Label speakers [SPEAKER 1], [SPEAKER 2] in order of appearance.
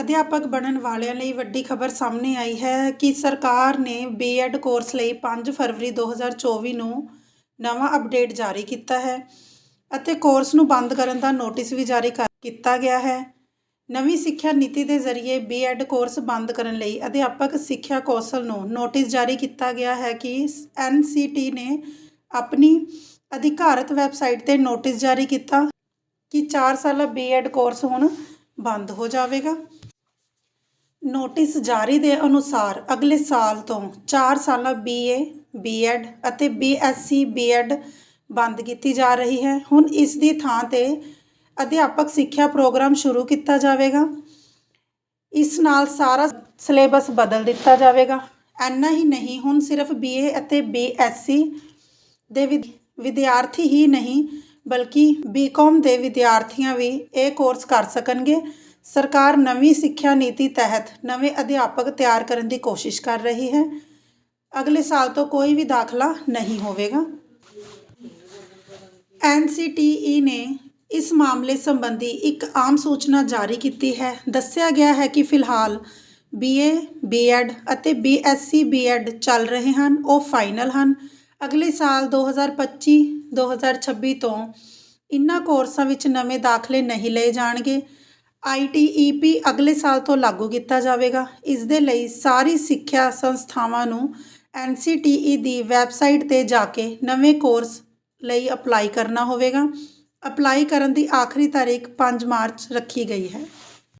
[SPEAKER 1] ਅਧਿਆਪਕ ਬਣਨ ਵਾਲਿਆਂ ਲਈ ਵੱਡੀ ਖਬਰ ਸਾਹਮਣੇ ਆਈ ਹੈ ਕਿ ਸਰਕਾਰ ਨੇ ਬੀਐਡ ਕੋਰਸ ਲਈ 5 ਫਰਵਰੀ 2024 ਨੂੰ ਨਵਾਂ ਅਪਡੇਟ ਜਾਰੀ ਕੀਤਾ ਹੈ ਅਤੇ ਕੋਰਸ ਨੂੰ ਬੰਦ ਕਰਨ ਦਾ ਨੋਟਿਸ ਵੀ ਜਾਰੀ ਕਰ ਕੀਤਾ ਗਿਆ ਹੈ। ਨਵੀਂ ਸਿੱਖਿਆ ਨੀਤੀ ਦੇ ਜ਼ਰੀਏ ਬੀਐਡ ਕੋਰਸ ਬੰਦ ਕਰਨ ਲਈ ਅਧਿਆਪਕ ਸਿੱਖਿਆ ਕੌਂਸਲ ਨੂੰ ਨੋਟਿਸ ਜਾਰੀ ਕੀਤਾ ਗਿਆ ਹੈ ਕਿ ਐਨਸੀਟੀ ਨੇ ਆਪਣੀ ਅਧਿਕਾਰਤ ਵੈਬਸਾਈਟ ਤੇ ਨੋਟਿਸ ਜਾਰੀ ਕੀਤਾ ਕਿ 4 ਸਾਲਾ ਬੀਐਡ ਕੋਰਸ ਹੁਣ ਬੰਦ ਹੋ ਜਾਵੇਗਾ। ਨੋਟਿਸ ਜਾਰੀ ਦੇ ਅਨੁਸਾਰ ਅਗਲੇ ਸਾਲ ਤੋਂ 4 ਸਾਲਾ ਬੀਏ ਬੀਐਡ ਅਤੇ ਬੀਐਸਸੀ ਬੀਐਡ ਬੰਦ ਕੀਤੀ ਜਾ ਰਹੀ ਹੈ। ਹੁਣ ਇਸ ਦੀ ਥਾਂ ਤੇ ਅਧਿਆਪਕ ਸਿੱਖਿਆ ਪ੍ਰੋਗਰਾਮ ਸ਼ੁਰੂ ਕੀਤਾ ਜਾਵੇਗਾ। ਇਸ ਨਾਲ ਸਾਰਾ ਸਿਲੇਬਸ ਬਦਲ ਦਿੱਤਾ ਜਾਵੇਗਾ। ਐਨਾ ਹੀ ਨਹੀਂ, ਹੁਣ ਸਿਰਫ ਬੀਏ ਅਤੇ ਬੀਐਸਸੀ ਦੇ ਵਿਦ- ਵਿਦਿਆਰਥੀ ਹੀ ਨਹੀਂ ਬਲਕਿ ਬੀਕਾਮ ਦੇ ਵਿਦਿਆਰਥੀਆਂ ਵੀ ਇਹ ਕੋਰਸ ਕਰ ਸਕਣਗੇ। ਸਰਕਾਰ ਨਵੀਂ ਸਿੱਖਿਆ ਨੀਤੀ ਤਹਿਤ ਨਵੇਂ ਅਧਿਆਪਕ ਤਿਆਰ ਕਰਨ ਦੀ ਕੋਸ਼ਿਸ਼ ਕਰ ਰਹੀ ਹੈ। ਅਗਲੇ ਸਾਲ ਤੋਂ ਕੋਈ ਵੀ ਦਾਖਲਾ ਨਹੀਂ ਹੋਵੇਗਾ। ਐਨਸੀਟੀਈ ਨੇ ਇਸ ਮਾਮਲੇ ਸੰਬੰਧੀ ਇੱਕ ਆਮ ਸੂਚਨਾ ਜਾਰੀ ਕੀਤੀ ਹੈ। ਦੱਸਿਆ ਗਿਆ ਹੈ ਕਿ ਫਿਲਹਾਲ ਬੀਏ ਬੀਐਡ ਅਤੇ ਬੀਐਸਸੀ ਬੀਐਡ ਚੱਲ ਰਹੇ ਹਨ। ਉਹ ਫਾਈਨਲ ਹਨ। ਅਗਲੇ ਸਾਲ 2025 2026 ਤੋਂ ਇਨ੍ਹਾਂ ਕੋਰਸਾਂ ਵਿੱਚ ਨਵੇਂ ਦਾਖਲੇ ਨਹੀਂ ਲਏ ਜਾਣਗੇ। ਆਈਟੀਈਪੀ ਅਗਲੇ ਸਾਲ ਤੋਂ ਲਾਗੂ ਕੀਤਾ ਜਾਵੇਗਾ। ਇਸ ਦੇ ਲਈ ਸਾਰੀ ਸਿੱਖਿਆ ਸੰਸਥਾਵਾਂ ਨੂੰ ਐਨਸੀਟੀਈ ਦੀ ਵੈਬਸਾਈਟ ਤੇ ਜਾ ਕੇ ਨਵੇਂ ਕੋਰਸ ਲਈ ਅਪਲਾਈ ਕਰਨਾ ਹੋਵੇਗਾ। ਅਪਲਾਈ ਕਰਨ ਦੀ ਆਖਰੀ ਤਾਰੀਖ 5 ਮਾਰਚ ਰੱਖੀ ਗਈ ਹੈ।